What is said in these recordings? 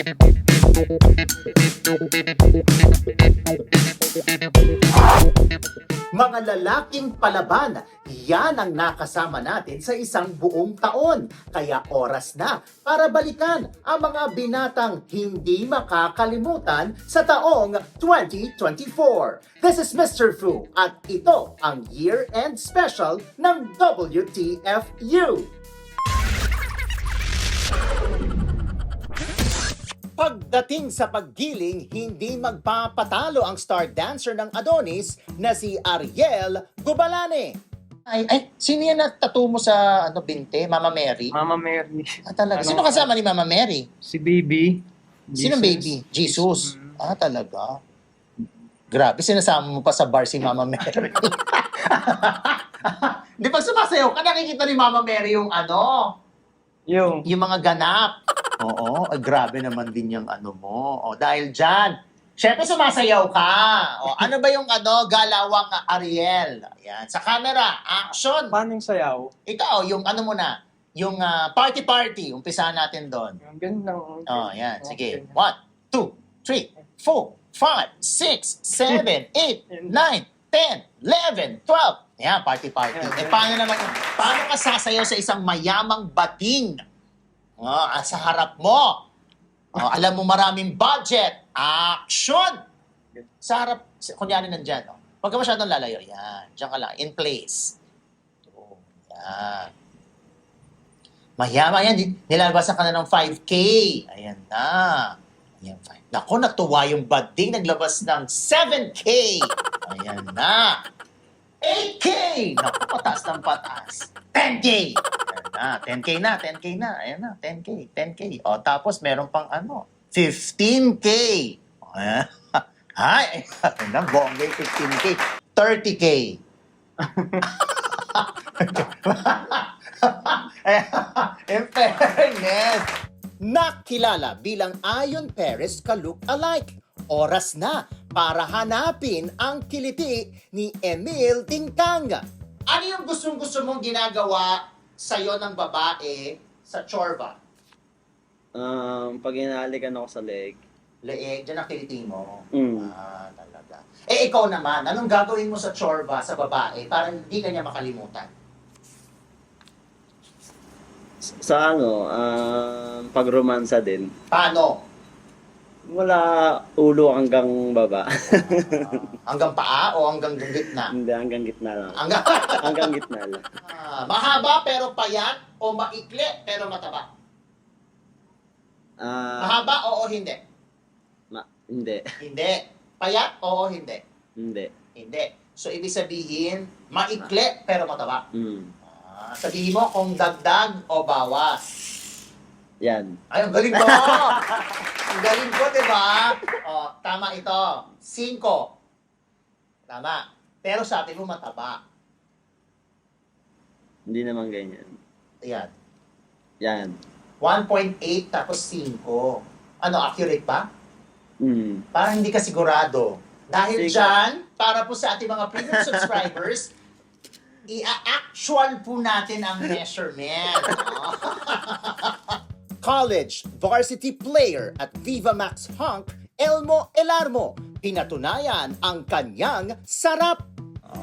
Mga lalaking palaban, yan ang nakasama natin sa isang buong taon. Kaya oras na para balikan ang mga binatang hindi makakalimutan sa taong 2024. This is Mr. Fu at ito ang year-end special ng WTFU. Pagdating sa paggiling, hindi magpapatalo ang star dancer ng Adonis na si Ariel Gubalane. Ay, ay, sino yan na tattoo mo sa ano, binte? Mama Mary? Mama Mary. Ah, talaga. Ano? Sino kasama ni Mama Mary? Si Baby. Sino Jesus. baby? Jesus. Mm. Ah, talaga. Grabe, sinasama mo pa sa bar si Mama Mary. Di pag sumasayaw ka, nakikita ni Mama Mary yung ano, Yung. yung mga ganap. Oo, ay, grabe naman din yung ano mo. O, dahil dyan, syempre sumasayaw ka. O, ano ba yung ano, galawang Ariel? Ayan, sa camera, action. Paano yung sayaw? Ikaw, yung ano mo na, yung ah, party-party, umpisahan natin doon. Yung ganun. Oh, yan. Sige. Okay. One, two, three, four, five, six, seven, eight, nine, ten, eleven, twelve. Yan, party-party. Yan. Eh, paano naman, paano ka sasayaw sa isang mayamang bating? Oh, ah, sa harap mo. Oh, alam mo maraming budget. Action! Sa harap, kunyari nandyan. Oh. Huwag ka masyadong lalayo. Yan. Diyan ka lang. In place. Oh, yan. Mayaman yan. Nilalabasan ka na ng 5K. Ayan na. Ayan, 5. Naku, natuwa yung bading. Naglabas ng 7K. Ayan na. 8K! Naku, patas ng patas. 10K! Na. 10K na, 10K na. Ayan na, 10K, 10K. O, tapos meron pang ano, 15K. Ayan. Ay, na, bongga yung 15K. 30K. In fairness, nakilala bilang Ayon Perez ka-look alike. Oras na para hanapin ang kiliti ni Emil Tingkang. Ano yung gustong-gusto mong ginagawa sa'yo ng babae sa chorba? Um, pag inalikan ako sa leg, Leeg, dyan ang kiliti mo. mm, Ah, talaga. Eh, ikaw naman, anong gagawin mo sa chorba sa babae para hindi ka niya makalimutan? sa ano, um, pag romansa din, Paano? Wala ulo hanggang baba. Hanggang paa o hanggang gitna? Hindi, hanggang gitna lang. Hanggang Hanggang gitna lang. Ah, mahaba pero payat o maikli pero mataba? Ah, Mahaba o hindi? ma- hindi. Hindi. Payat o hindi? Hindi. Hindi. So, ibig sabihin, maikli pero mataba. Mm. Ah, sabihin mo kung dagdag o bawas. Yan. Ay, ang galing ko! ang galing ko, di ba? O, tama ito. Cinco. Tama. Pero sabi mo mataba. Hindi naman ganyan. Ayan. Yan. 1.8 tapos 5. Ano, accurate ba? Mm. Parang hindi ka sigurado. Dahil Sige. dyan, para po sa ating mga premium subscribers, i-actual po natin ang measurement. College varsity player at Viva Max Hunk, Elmo Elarmo, pinatunayan ang kanyang sarap.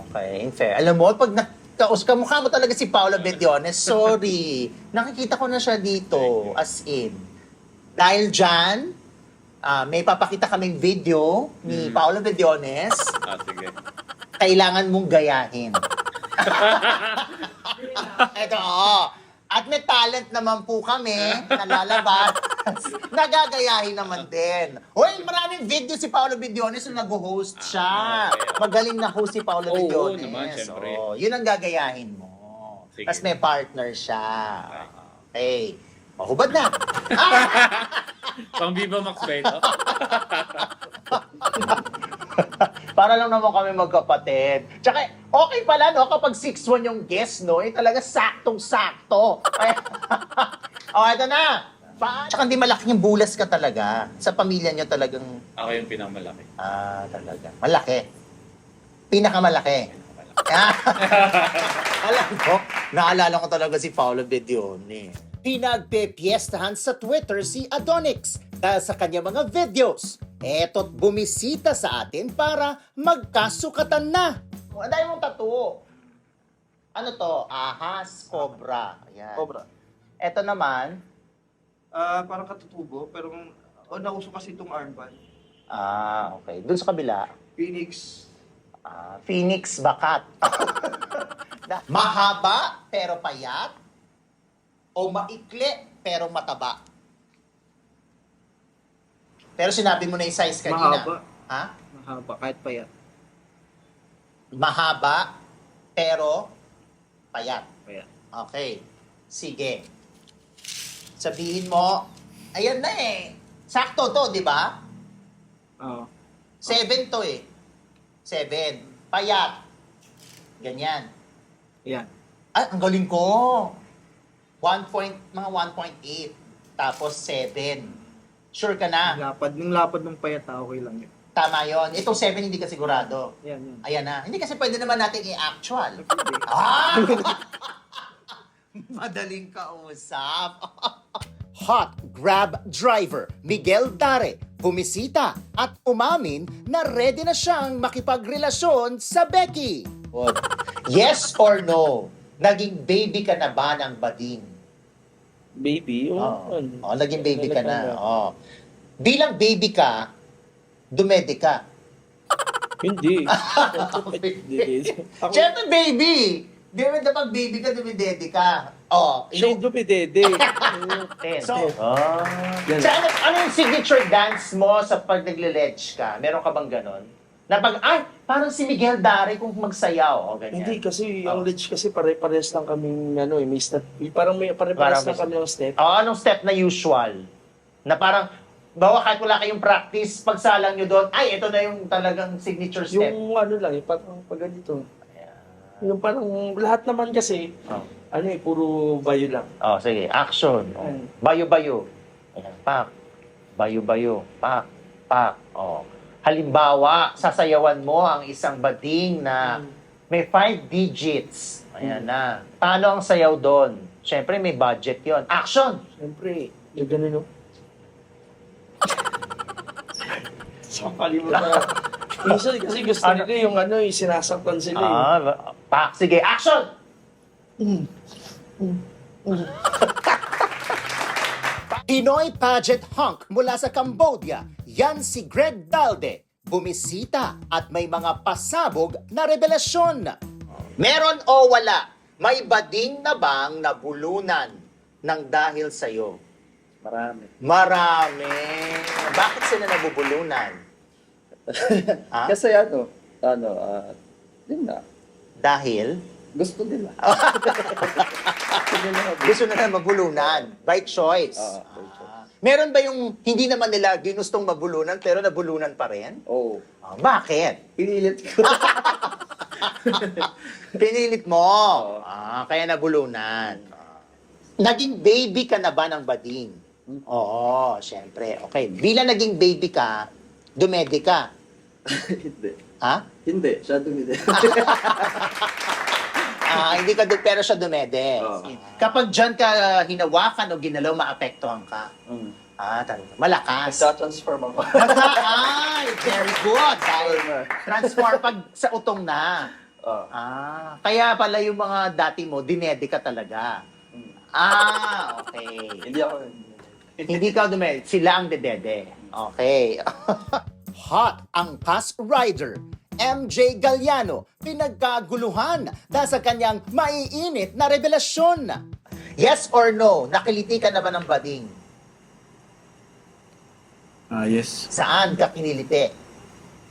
Okay, fair. Alam mo, pag nakaus ka, mukha mo talaga si Paula Bediones. Sorry. Nakikita ko na siya dito, as in. Dahil dyan, ah, may papakita kaming video ni Mm. Paolo Bediones. Ah, sige. Kailangan mong gayahin. Ito, oh. At may talent naman po kami na lalabas. Nagagayahin naman din. Hoy, maraming video si Paolo Bediones na nag-host siya. Magaling na host si Paolo Oo, Bediones. naman, syempre. Oh, yun ang gagayahin mo. Sige. Tapos may partner siya. Okay. Mahubad na. Pang Viva Max ba ito? Para lang naman kami magkapatid. Tsaka, okay pala, no? Kapag 6'1 yung guest, no? Eh, talaga saktong-sakto. Ay- oh, ito na. Pa Tsaka hindi malaki yung bulas ka talaga. Sa pamilya niyo talagang, Ako yung pinakamalaki. ah, talaga. Malaki. Pinakamalaki. Pinakamalaki. Ah. Alam ko, naalala ko talaga si Paolo Bedione. Pinagpepiestahan sa Twitter si Adonix dahil sa kanyang mga videos. Eto't bumisita sa atin para magkasukatan na. Ang dami mong tattoo. Ano to? Ahas, cobra. Ayan. Cobra. Ito naman, Ah, parang katutubo, pero oh, nauso kasi itong armband. ah, okay. Doon sa kabila, Phoenix. ah, Phoenix Bakat. Mahaba pero payat o maikli pero mataba? Pero sinabi mo na yung size kanina. Mahaba. Ha? Mahaba, kahit payat. Mahaba pero payat. Payat. Okay. Sige. Sabihin mo, ayan na eh. Sakto to, di ba? Oo. Seven to eh. Seven. Payat. Ganyan. Yan. Ay, ang galing ko. One point, mga 1.8. Tapos 7. Sure ka na? Lapad, nung lapad ng payat, ah, okay lang yun. Tama yon. Itong 7 hindi ka sigurado. Yan, yan. Ayan na. Hindi kasi pwede naman natin i-actual. Ah! Madaling kausap. Hot Grab driver Miguel Dare bumisita at umamin na ready na siyang makipagrelasyon sa Becky. Yes or no? Naging baby ka na ba ng bading? Baby, oh. Oo. ano. Oh, naging baby ka na. Oh. Bilang baby ka, dumede ka. Hindi. Hindi. Ako, Siyempre, baby! Di ba kapag baby ka, dumidede ka? Oh, siya inu- yung dumidede. So, Yan. sa ano, ano yung signature dance mo sa pag nagle-ledge ka? Meron ka bang ganon? Na pag, ay, parang si Miguel Dari kung magsayaw. O, ganyan. Hindi kasi Oh. ang ledge kasi pare-pares lang kaming ano eh, may step. Parang may Parang pare-pares may- lang kami ng step. O, anong step na usual? Na parang, bawa kahit wala kayong practice, pagsalang nyo doon, ay, ito na yung talagang signature step. Yung ano lang eh, parang pag ganito. Yung parang lahat naman kasi, Oh. ano eh, puro bayo lang. Oh, sige, action. Oh. Bayo-bayo. Ayan, pak. Bayo-bayo. Pak. Pak. Oh. Halimbawa, sasayawan mo ang isang bading na may five digits. Ayan na. Paano ang sayaw doon? Siyempre, may budget yon. Action! Siyempre, yung ganun yung... so, kalimutan na. Minsan kasi gusto Ano? nila yung ano, yung sinasaktan sila eh. Ah, pak. Sige, action! Pinoy pageant hunk mula sa Cambodia, yan si Greg Dalde. Bumisita at may mga pasabog na revelasyon. Meron o wala? May bading na bang nabulunan ng dahil sa'yo? Marami. Marami. Bakit sila nabubulunan? ha? Kasi ano, ano, ah, yun na. Dahil Gusto nila. Gusto nila. gusto na na mabulunan. By choice. Ah, choice. Ah. Meron ba yung hindi naman nila ginustong mabulunan pero nabulunan pa rin? Oo. Ah, bakit? Pinilit ko. Pinilit mo. Ah, kaya nabulunan. Ah. Naging baby ka na ba ng bading? Oo, syempre. Okay. Bilang naging baby ka, dumede ka. Hindi. Ha? Hindi. Siya dumili. Ah, hindi ka du- pero siya dumede. Oo. Kapag dyan ka uh, hinawakan o ginalaw, maapektuhan ka. mm. Ah, talaga. Malakas. Nagsa-transform ako. Ay, very good. Dahil transform pag sa utong na. Oo. Ah, kaya pala yung mga dati mo, dinede ka talaga. Mm. Ah, okay. Hindi ako. Hindi ka dumede, sila ang dedede. Okay. Hot ang cast rider MJ Galliano pinagkaguluhan dahil sa kanyang maiinit na revelasyon. yes or no, nakiliti ka na ba ng bading? Ah, yes. Saan ka kiniliti?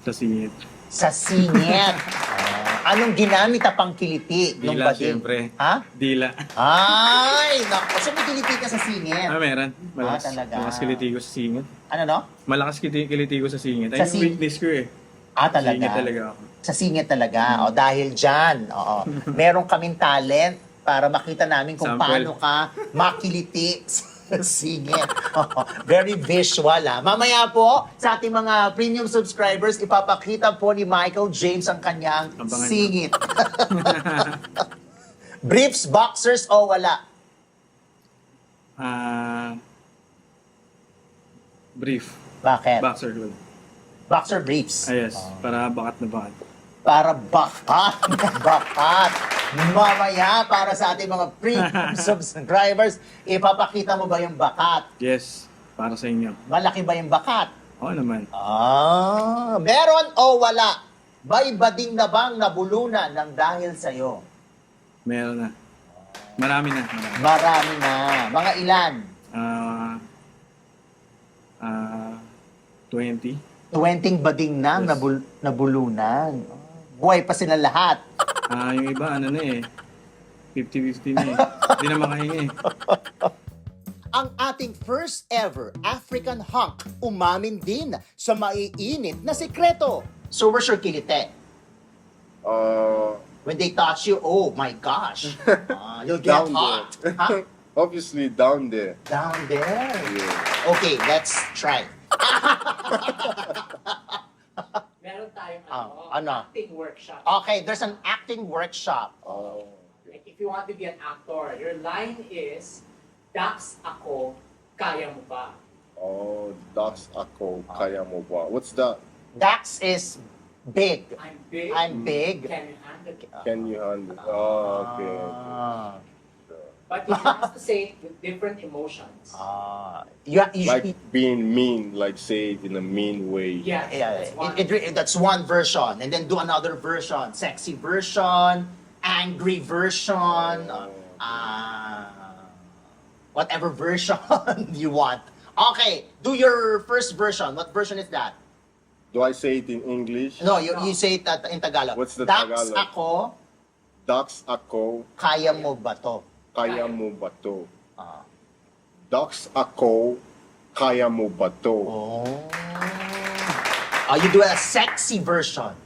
Sa singit. Sa singit. Ah, anong ginamit na pangkiliti ng Dila, bading? siyempre. Ha? Dila. Ay, naku. So may kiliti ka sa singit. Ah, meron. Malakas, Ah, talaga. malakas kiliti ko sa singit. Ano no? Malakas kiliti, kiliti ko sa singit. Ay, Sa yung sing- weakness ko eh. Ah, talaga? Singit talaga ako. Sa singit talaga. O, dahil dyan, oo. Meron kaming talent para makita namin kung Sample. paano ka makiliti sa singit. Oo. Very visual, ha? Mamaya po, sa ating mga premium subscribers, ipapakita po ni Michael James ang kanyang Abangan singit. Briefs, boxers, o wala? Ah... brief. Bakit? Boxer hood. Boxer briefs. Ah, yes. Para bakat na bakat. Para bakat. bakat. Mamaya, para sa ating mga premium subscribers, ipapakita mo ba yung bakat? Yes. Para sa inyo. Malaki ba yung bakat? Oo naman. Ah, meron o wala? May bading na bang nabulunan ng dahil sa'yo? Meron na. Marami na. Marami. Marami na. Mga ilan? Ah... Ah... 20. 20 bading na Yes. nabul nabulunan. Buhay pa sila lahat. Ah, yung iba, ano na eh. 50-50 na eh. Hindi na makahinga eh. Ang ating first ever African hunk umamin din sa maiinit na sikreto. So where's your kilite? Uh, When they touch you, oh my gosh. Ah, you'll get down hot. there. Huh? Obviously down there. Down there. Yeah. Okay, let's try. Meron tayong Ah, ano, ano? acting workshop. Okay, there's an acting workshop. Oh. Like if you want to be an actor, your line is, Dax ako, kaya mo ba? Oh, that's ako kaya mo ba? What's that? Dax is big. I'm big. I'm big. Can you handle it? Can you handle? Oh, okay. okay. Ah. But you have to say it with different emotions. Ah. you, you Like being mean, like say it in a mean way. Yes, yeah, that's one. it, it, that's one version, and then do another version, sexy version, angry version, uh, whatever version you want. Okay, do your first version. What version is that? Do I say it in English? No, you, you say it at- in Tagalog. What's the Dax Tagalog? ako, Dax ako kaya mo ba to? Kaya mo ba to? Ah. Dax ako kaya mo ba to? Oh. Oh, you do a sexy version.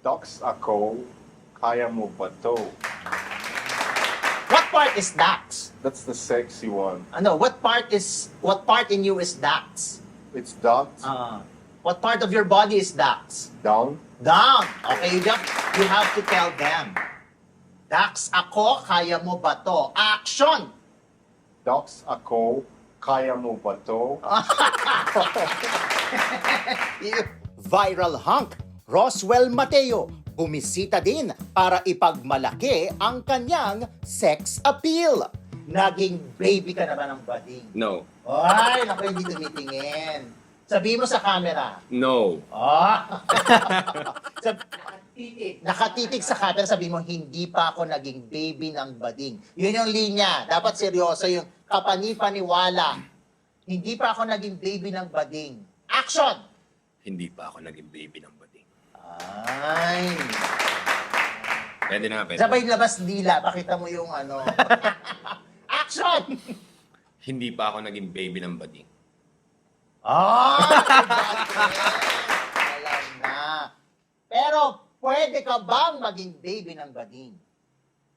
Dax ako kaya mo ba to? What part is Dax? That's the sexy one. Ano, what part is, what part in you is Dax? It's Dax Ah. what part of your body is Dax? down. Down. Okay, you have, you have to tell them. Dax ako, kaya mo ba to? Action! Dax ako kaya mo ba to? Viral hunk, Roswell Mateo, bumisita din para ipagmalaki ang kanyang sex appeal. Naging baby ka na ba ng bading? No. Ay, naku, hindi tumitingin. Sabi mo sa camera. No. Ah. Sab- Titik. nakatitig sa camera, sabi mo, hindi pa ako naging baby ng bading. Yun yung linya. Dapat seryoso yung kapani-paniwala. Hindi pa ako naging baby ng bading. Action! Hindi pa ako naging baby ng bading. Ay. Pwede na, pwede. Sabay labas dila. Pakita mo yung ano. Action! Hindi pa ako naging baby ng bading. Ah! Alam na. Pero, pwede ka bang maging baby ng bading?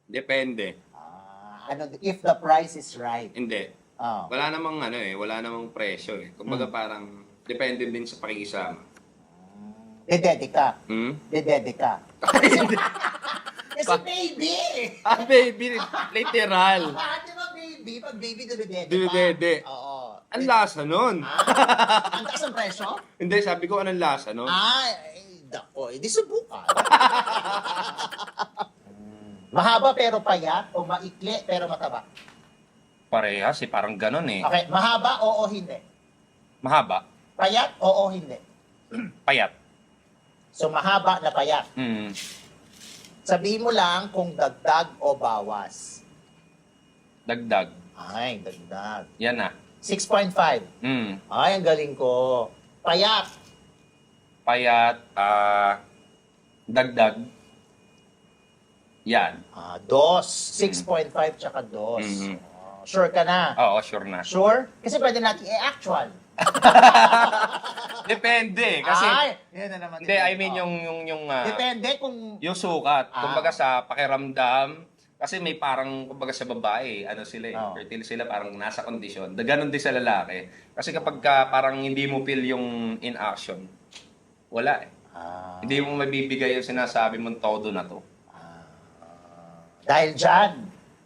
Depende. Ah, ano, if the price is right. Hindi. Ah. Wala namang ano eh, wala namang presyo eh. Kumbaga Hmm. parang depende din sa pakikisama. Dedede ka. Hmm? Dedede ka. Kasi baby! Ah, baby! Literal! Ah, di ba baby? Pag baby, dedede pa. Dedede. Oo. Ang lasa nun! Ah, ang taas ng presyo? Hindi, sabi ko anong lasa nun? Ay, dako, edi subukan. Mahaba pero payat o maikli pero mataba? Parehas eh, parang ganun eh. Okay, mahaba o hindi? Mahaba, Payat o hindi? payat. So mahaba na payat. Hmm. Sabihin mo lang kung dagdag o bawas. Dagdag. Ay, dagdag. Yan na. 6.5. Hmm. Ay, ang galing ko. Payat. Payat, ah, dagdag. Yan. Ah, dos. 6.5 tsaka dos. Mhm. Oh, sure ka na? Oo, sure na. Sure? Kasi pwede natin i-actual. Depende, kasi... Ay, yun na naman. Hindi, I mean yung, yung, yung, ah, Depende kung... yung sukat. Ah. Kumbaga sa pakiramdam, kasi may parang, kumbaga sa babae, ano sila eh, Oo. fertile sila, parang nasa kondisyon. Da, Ganon din sa lalaki. Kasi kapag ka, parang hindi mo feel yung in action, wala eh. Ah, Hindi mo mabibigay yung sinasabi mong todo na to. dahil dyan,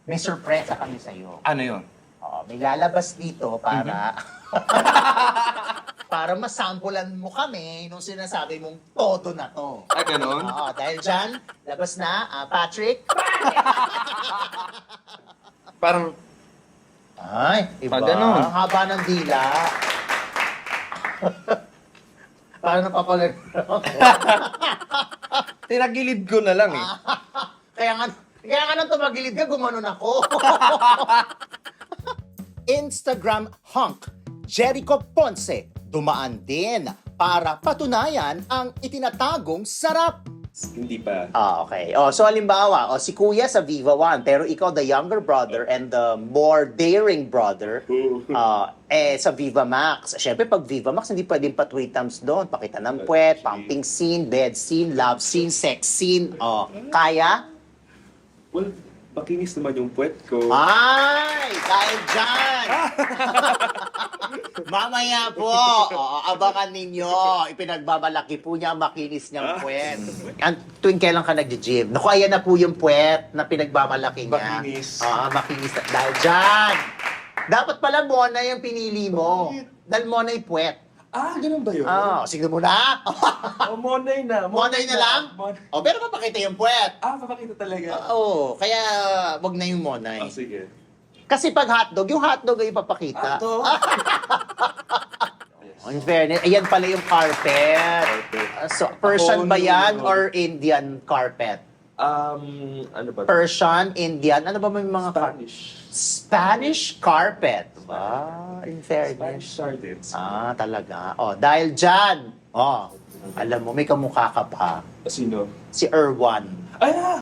may surpresa kami sa'yo. Ano yun? Oo, may lalabas dito para para masampulan mo kami nung sinasabi mong todo na to. Ah, ganon? Oo, dahil dyan, labas na, ah, Patrick. Parang, Ay, iba. Pag ganun. Ang haba ng dila. Parang napapalagay ako. Tinagilid ko na lang eh. Kaya nga, kaya nga nang tumagilid ka, gumanon ako. Instagram hunk Jericho Ponce dumaan din para patunayan ang itinatagong sarap. Hindi pa. Ah, okay. Oh, so halimbawa, oh, si Kuya sa Viva One, pero ikaw the younger brother and the more daring brother, ah, eh sa Viva Max. Siyempre, pag Viva Max, hindi pwedeng pa three times doon. Pakita ng puwet, pumping scene, bed scene, love scene, sex scene. Oh, kaya? Well, makinis naman yung puwet ko. Ay! Dahil dyan! Mamaya po, oo, abangan ninyo. Ipinagbabalaki po niya ang makinis niyang puwet. Ang tuwing kailan ka nag-gym. Naku, ayan na po yung puwet na pinagbabalaki niya. Makinis. Oo, makinis. na- Dahil dyan! Dapat pala Mona yung pinili mo. Dahil Mona yung puwet. Ah, ganun ba yun? Ah, sige mo na. Oh, Monday na. Monday na lang? Mon- oh, pero papakita yung puwet. ah, papakita talaga. Oo, kaya wag na yung Monay. Ah, sige. Kasi pag hotdog, yung hotdog ay ipapakita. Ah, to. In fairness, ayan pala yung carpet. Carpet. Uh, So, Persian Ako, ba yan no. or Indian carpet? Um, ano ba? Persian, Indian, ano ba may mga car- Spanish. Spanish carpet. Ah, in Spanish fairness. sardines. Ah, talaga. Oh, dahil dyan, oh, alam mo, may kamukha ka pa. Sino? Si Erwan. Ay, ah!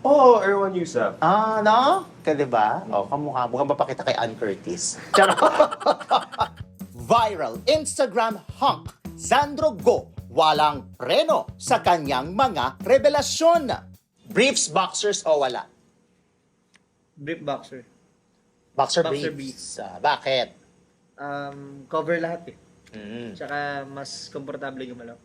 Oh, Erwan Yusuf. Ah, no? Ka, diba? Oh, kamukha. Mukhang mapakita kay Ann Curtis. Charot. Viral Instagram hunk Sandro Go walang preno sa kanyang mga revelasyon. Briefs, boxers, o wala? Brief boxer. Boxer, Boxer briefs. Ah, bakit? Um, cover lahat eh. Mm. Tsaka mas komportable gumalaw.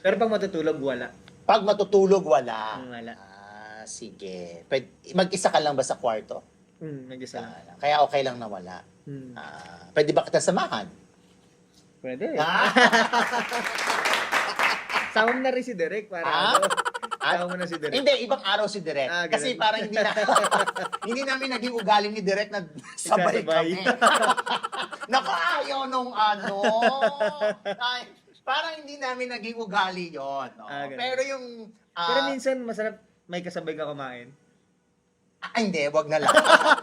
Pero pag matutulog, wala. Pag matutulog, wala. Mm, wala. Ah, sige. Pwede, mag-isa ka lang ba sa kwarto? Hmm, nag-isa lang. Ah, kaya okay lang na wala. Hmm. Ah, pwede ba kita samahan? Pwede. Ah, Sama mo na rin si Derek para Ah? ano. Ah? Sama mo na si Derek. hindi, ibang araw si Direk. Ah, ganun. Kasi parang hindi na hindi namin naging ugali ni Direk na sabay Sasabay. kami. Naku, ayaw nung ano. Ay, parang hindi namin naging ugali yon. Ah, ganun. Pero yung... ah, Pero minsan masarap may kasabay ka kumain. Ah, hindi, wag na lang.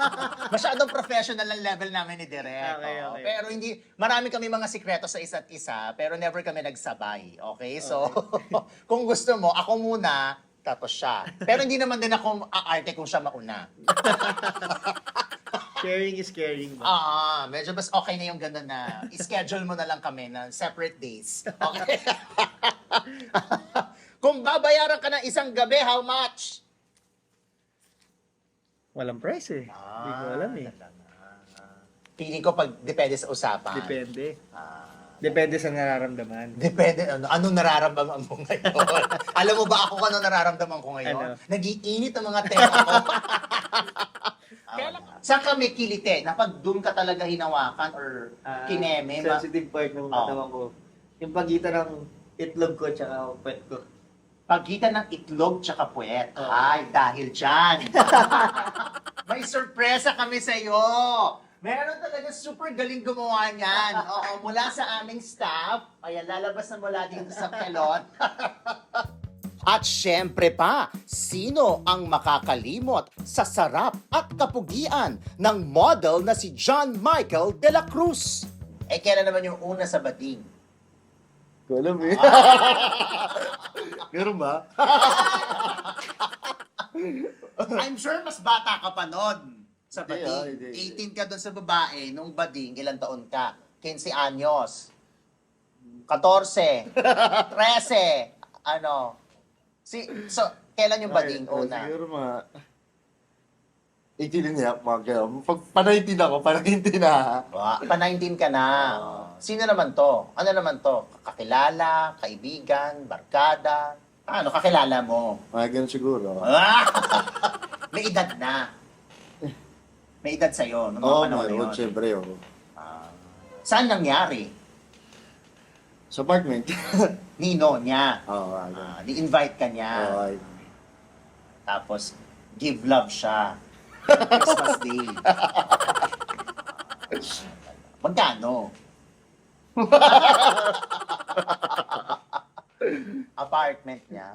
Masyadong professional ang level namin ni Direk. Okay, oo. okay. Pero hindi, marami kami mga sikreto sa isa't isa, pero never kami nagsabay. Okay? So, kung gusto mo, ako muna, tapos siya. Pero hindi naman din ako aarte kung siya mauna. Sharing is caring. ba? Ah, medyo mas okay na yung gano'n na schedule mo na lang kami na separate days. Okay? kung babayaran ka ng isang gabi, how much? Walang price eh. Hindi ko alam eh. talaga. Feeling ko pag depende sa usapan. Depende. Ah, Depende sa nararamdaman. depende. Ano, anong nararamdaman mo ngayon? Alam mo ba ako kung ano nararamdaman ko ngayon? Ano? Nagiinit ang mga tema ko. Kailan, saan ka may kilite? Na pag doon ka talaga hinawakan or Ah, kineme? ma- sensitive part ng katawan ko. Yung pagitan ng itlog ko tsaka pet ko. Pagitan ng itlog tsaka puwet. Oo. Ay, dahil dyan. May sorpresa kami sa iyo. Meron talaga super galing gumawa niyan. Oo, mula sa aming staff. Ayan, lalabas na mula dito sa pelon. At syempre pa, sino ang makakalimot sa sarap at kapugian ng model na si John Michael de la Cruz? eh, kailan naman yung una sa bading? Ko alam eh. Meron ba? I'm sure mas bata ka pa nun sa Hindi, bading. ah, hindi, 18 ka doon sa babae, nung bading, ilang taon ka? 15 anyos. 14. 13. Ano? Si, so, kailan yung bading Ay, una? Siguro mga... 18 din niya, mga ganun. Pag pa-19 ako, pa-19 na. Wa- Pa-19 ka na. Sino naman to? Ano naman to? Kakilala, kaibigan, barkada? Ano, kakilala mo? Mga ganun siguro. Ah! May edad na. May edad sa'yo, nung mga Oo, panahon na meron, syempre. oo. Ah. saan nangyari? Sa apartment. Nino niya. Oo, oh, Ah, ni-invite ka niya. Oo, ay. Tapos, give love siya. Christmas Day. Magkano? Apartment niya.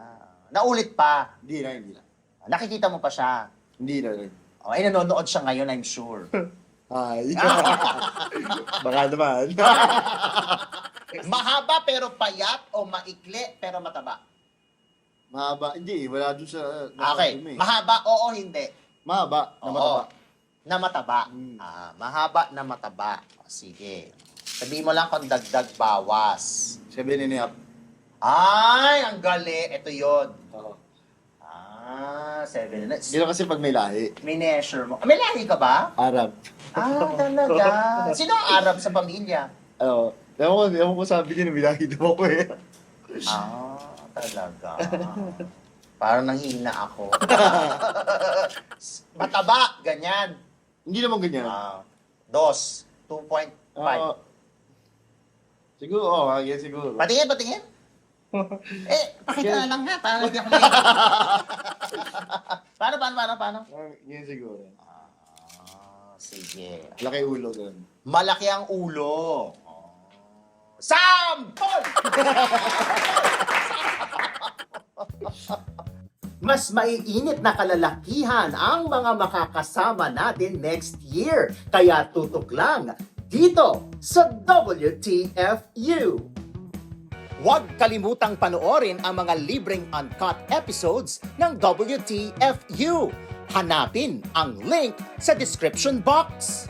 Naulit pa. Hindi na, hindi na. Nakikita mo pa siya. Hindi na rin. O, ay nanonood siya ngayon, I'm sure. Ay. Baka naman. Mahaba pero payat o maikli pero mataba? Mahaba. Hindi, wala dun sa... Okay. nakadumi. Mahaba, oo, hindi. Mahaba. Na Oo. mataba. Na mataba. Mm. Ah, mahaba na mataba. O, sige. Sabihin mo lang kung dagdag bawas. A half. Ay, ang gali. Ito yon. Oo. Ah, seven. Hindi lang kasi pag may lahi. mineasure mo. Ah, May lahi ka ba? Arab. Ah, talaga. Sino ang Arab sa pamilya? Ano, ewan ko, ewan ko sabi niya na may lahi daw ako eh. Ah, talaga. Parang nanghina ako. Mataba, ganyan. Hindi naman ganyan. Ah, dos. 2.5. Oo. Siguro, oo, oh, yeah, siguro. Patingin, patingin. eh, pakita na lang ha. Paano hindi ako may... paano, paano, paano, paano? Ah, yun siguro. Ah, sige. Laki ulo doon. Malaki ang ulo. Oh. Sampol! Mas maiinit na kalalakihan ang mga makakasama natin next year. Kaya tutok lang dito sa WTFU. Huwag kalimutang panoorin ang mga libreng uncut episodes ng WTFU. Hanapin ang link sa description box.